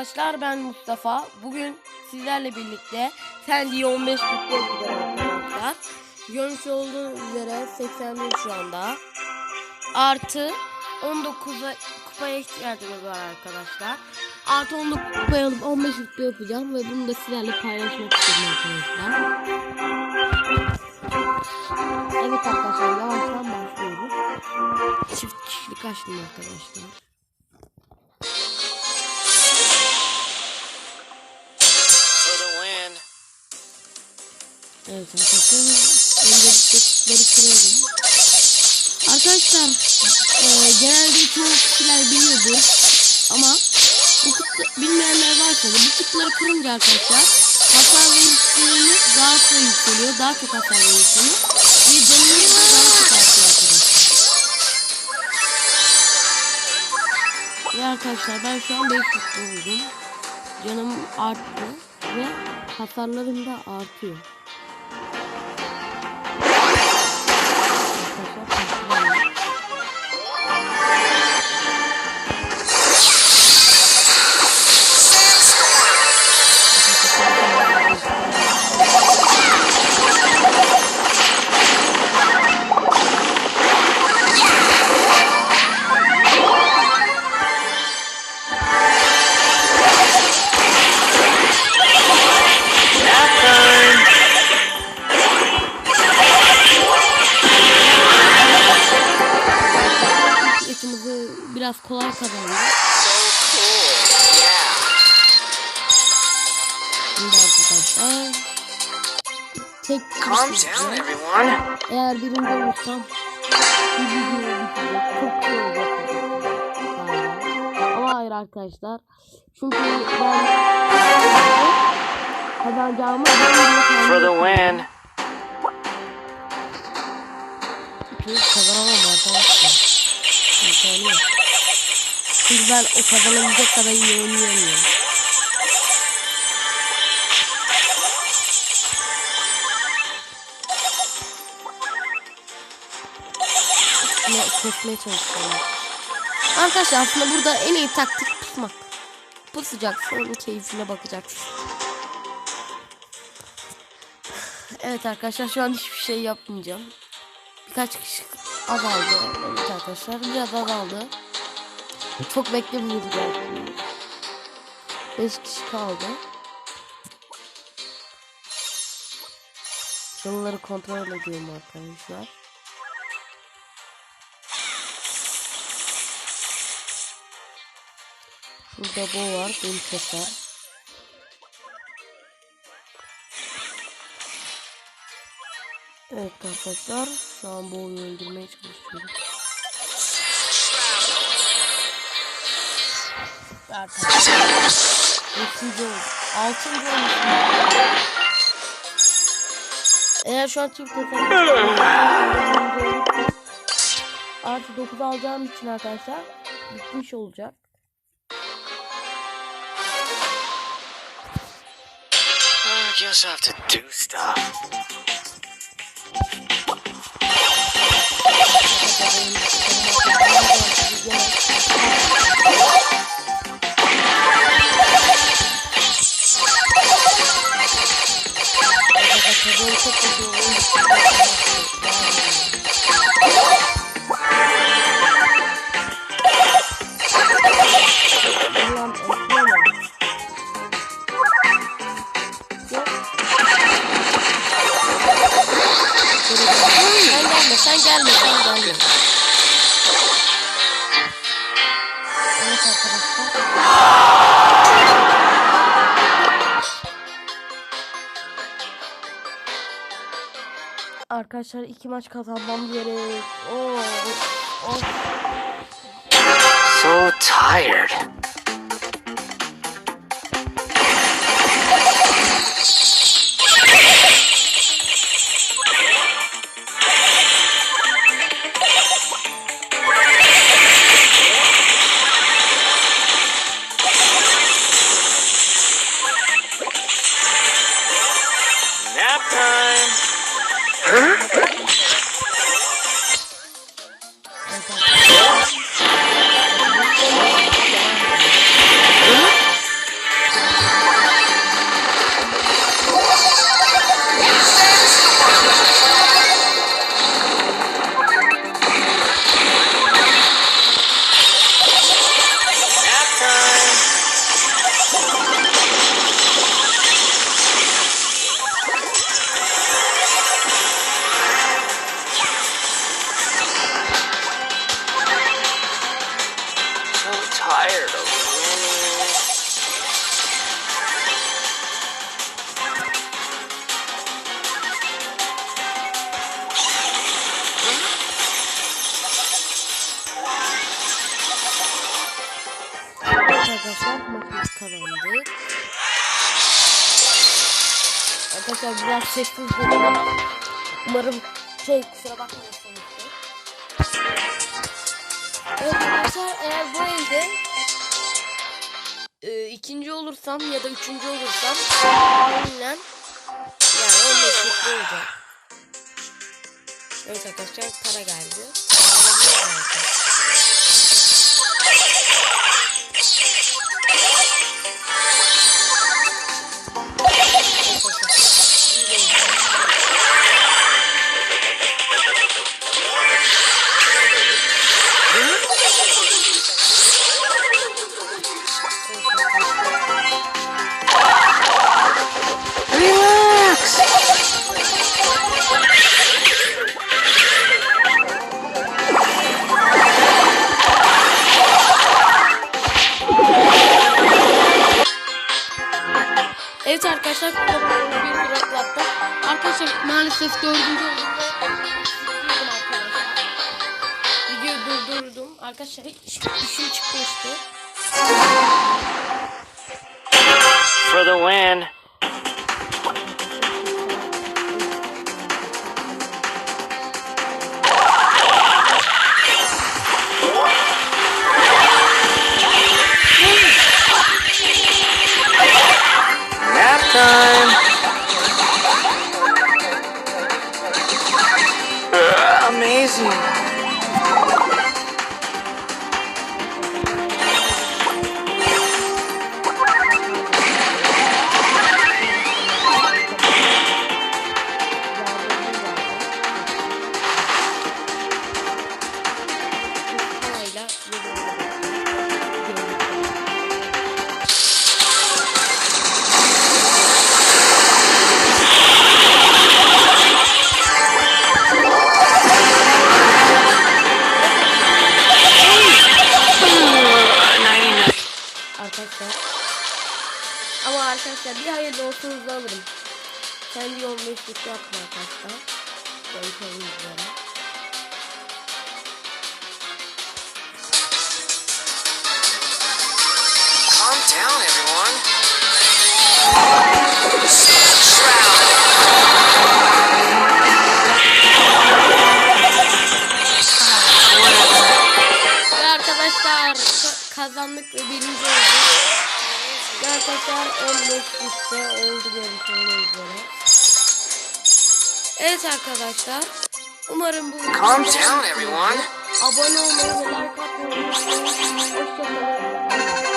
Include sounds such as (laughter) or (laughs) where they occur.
Arkadaşlar ben Mustafa. Bugün sizlerle birlikte Sandy'yi 15 kupa yapacağız arkadaşlar. Görmüş olduğunuz üzere 81 şu anda. Artı 19'a kupaya ihtiyacımız var arkadaşlar. Artı 19 kupaya alıp 15 kupa yapacağım ve bunu da sizlerle paylaşmak istedim arkadaşlar. Evet arkadaşlar yavaştan başlıyoruz. Çift kişilik açtım arkadaşlar. Evet arkadaşlar öncelikleri kırıyorum. Arkadaşlar e, genelde çoğu kişiler biliyordur ama bu kıtlı, bilmeyenler varsa da bu kıtları kırınca arkadaşlar hasar verişlerini daha çok yükseliyor. Daha çok hasar. Ve canınız da daha çok artıyor arkadaşlar. Ve arkadaşlar ben şu an 5 kutlu oldum. Canım arttı ve hasarlarım da artıyor. Biraz kolay. Yeah. Şimdi arkadaşlar. Tek. Eğer birinci olursam bir video bitecek. Çok iyi olacak. Ama hayır arkadaşlar. Çünkü ben kazanacağımı For the win. Kazanamam arkadaşlar. İmkanı yok. Çünkü ben o kazanabilecek kadar iyi oynayamıyorum. Ne kesmeye çalışıyorum. Arkadaşlar aslında burada en iyi taktik pusmak. Pusacaksın, onun keyfine bakacaksın. Evet arkadaşlar şu an hiçbir şey yapmayacağım. Birkaç kişi azaldı. Evet arkadaşlar biraz azaldı. Çok beklemiyorduk belki. 5 kişi kaldı. Canlıları kontrol ediyorum arkadaşlar. Burada bu var. Beni keser. Evet arkadaşlar. Şu an bu oyunu öldürmeye çalışıyorum. Arkadaşlar. Beşinci oldu. Altıncı olmuş. Eğer şu an çift Artı 9 alacağım için arkadaşlar bitmiş olacak. I have to do stuff. Sen gelme, sen gelme, sen gelme. Arkadaşlar iki maç kazanmam gerek. Oo, of. So tired. Yeah. (laughs) tired of winning. Arkadaşlar makas kazandık. Arkadaşlar biraz sessiz dedim. Umarım şey kusura bakmayın. Evet elde e, ikinci olursam ya da üçüncü olursam aynen yani 15 mutlu olacak. Evet arkadaşlar para geldi. Para geldi. Evet arkadaşlar bir duraklattım. Arkadaşlar maalesef dördüncü oldum. Videoyu durdurdum. Arkadaşlar hiç işim çıkmıştı. For the win. Time. Amazing. Arkadaşlar. Ama arkadaşlar bir hayırlı olsunuzu alırım. Kendi 15'lik yapma arkadaşlar. Ben kendim kazandık ve birinci olduk. Arkadaşlar 15 liste oldu görüşmek üzere. Evet arkadaşlar. Umarım bu Calm down, everyone. Abone olmayı ve like atmayı unutmayın. Hoşçakalın.